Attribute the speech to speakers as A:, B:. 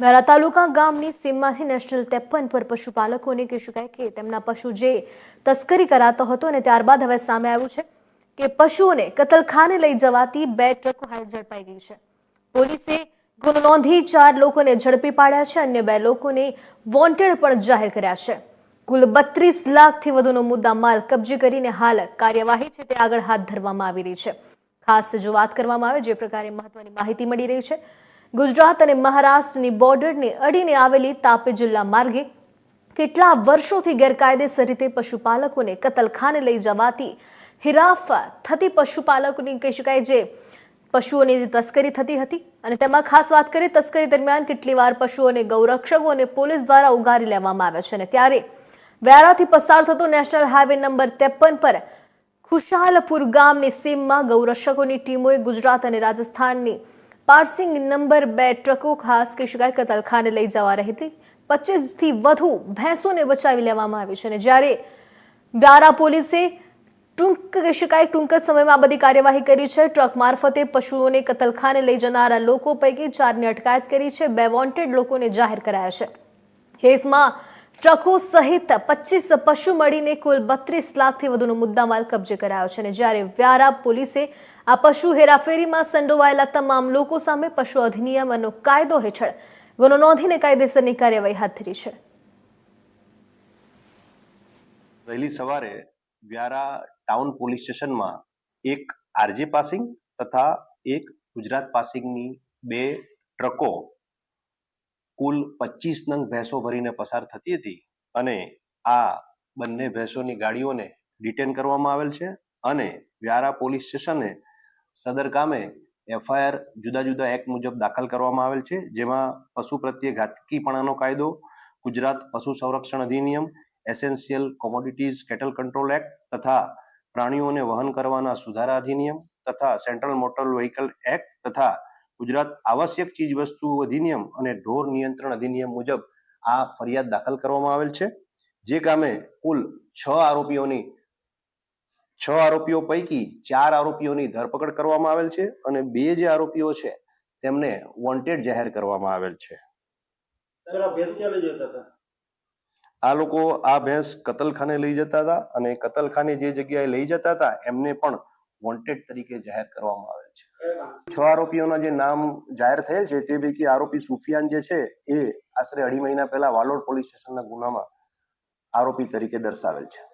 A: વેરા તાલુકા ગામની સીમમાંથી નેશનલ ત્રેપન પર પશુપાલકોને કહી કહે કે તેમના પશુ જે તસ્કરી કરાતો હતો અને ત્યારબાદ હવે સામે આવ્યું છે કે પશુઓને કતલખાને લઈ જવાતી બે ટ્રકો હાલ ઝડપાઈ ગઈ છે. પોલીસે ગુનો નોંધી ચાર લોકોને ઝડપી પાડ્યા છે, અન્ય બે લોકોને વોન્ટેડ પણ જાહેર કર્યા છે. કુલ બત્રીસ લાખથી વધુનો મુદ્દા માલ કબજે કરીને હાલ કાર્યવાહી છે, તે આગળ હાથ ધરવામાં આવી રહી છે. ખાસ જો વાત કરવામાં આવે, જે પ્રકારે મહત્વની માહિતી મળી રહી છે ગુજરાત અને મહારાષ્ટ્રની બોર્ડરને અડીને આવેલી તાપી જિલ્લા માર્ગે કેટલા વર્ષોથી ગેરકાયદેસર રીતે પશુપાલકોને કતલખાને લઈ જવાથી હિરાફ થતી પશુપાલકોની કહી શકાય જે પશુઓની જે તસ્કરી થતી હતી અને તેમાં ખાસ વાત કરીએ, તસ્કરી દરમિયાન કેટલી વાર પશુઓને ગૌરક્ષકો અને પોલીસ દ્વારા ઉગારી લેવામાં આવે છે અને ત્યારે વ્યારાથી પસાર થતો નેશનલ હાઈવે નંબર ત્રેપન પર ખુશાલપુર ગામની સીમમાં ગૌરક્ષકોની ટીમોએ ગુજરાત અને રાજસ્થાનની પાર્સિંગ નંબર બે ટ્રકો ખાસ કહી શકાય કતલખાને લઈ જવા રહી હતી. પચીસથી વધુ ભેંસોને બચાવી લેવામાં આવી છે અને જ્યારે વ્યારા પોલીસે ટૂંક કહી શકાય, ટૂંક જ સમયમાં આ બધી કાર્યવાહી કરી છે. ટ્રક મારફતે પશુઓને કતલખાને લઈ જનારા લોકો પૈકી ચારની અટકાયત કરી છે. બે વોન્ટેડ લોકોને જાહેર કરાયા છે. કેસમાં ટ્રકો સહિત પચીસ પશુ મળીને કુલ બત્રીસ લાખથી વધુનો મુદ્દામાલ કબજે કરાયો છે અને જ્યારે વ્યારા પોલીસે આ પશુ હેરાફેરીમાં સંડોવાયેલા તમામ લોકો સામે પશુ અધિનિયમ અને કાયદો હેઠળ ગુનો નોંધીને કાયદેસરની કાર્યવાહી હાથ ધરી છે.
B: વહેલી સવારે વ્યારા ટાઉન પોલીસ સ્ટેશનમાં એક આરજે પાસિંગ તથા એક ગુજરાત પાસિંગની બે ટ્રકો કુલ પચીસ નંગ ભેંસો ભરીને પસાર થતી હતી અને આ બંને ભેંસોની ગાડીઓને ડિટેન કરવામાં આવેલ છે અને વ્યારા પોલીસ સ્ટેશને સદર કામે એફઆઈઆર જુદા જુદા એક્ટ મુજબ દાખલ કરવામાં આવેલ છે, જેમાં પશુ પ્રત્યે ઘાતકીપણાનો કાયદો, ગુજરાત પશુ સંરક્ષણ અધિનિયમ, essential commodities cattle control act તથા પ્રાણીઓને વહન કરવાના સુધારા અધિનિયમ તથા સેન્ટ્રલ મોટર વ્હીકલ એક્ટ તથા ગુજરાત આવશ્યક ચીજ વસ્તુ અધિનિયમ અને ઢોર નિયંત્રણ અધિનિયમ મુજબ આ ફરિયાદ દાખલ કરવામાં આવેલ છે જે કામે કુલ છ આરોપીઓની છ આરોપીઓ પૈકી ચાર આરોપીઓની ધરપકડ કરવામાં આવેલ છે અને બે જે આરોપીઓ છે તેમને વોન્ટેડ જાહેર કરવામાં આવેલ છે
C: આ
B: લોકો આ ભેંસ કતલખાને લઈ જતા હતા અને કતલખાને જે જગ્યાએ લઈ જતા હતા એમને પણ વોન્ટેડ તરીકે જાહેર કરવામાં
C: આવે?
B: છ આરોપીઓના જે નામ જાહેર થયેલ છે, તે પૈકી આરોપી સુફિયાન જે છે, એ આશરે અઢી મહિના પહેલા વાલોડ પોલીસ સ્ટેશનના ગુનામાં આરોપી તરીકે દર્શાવેલ છે.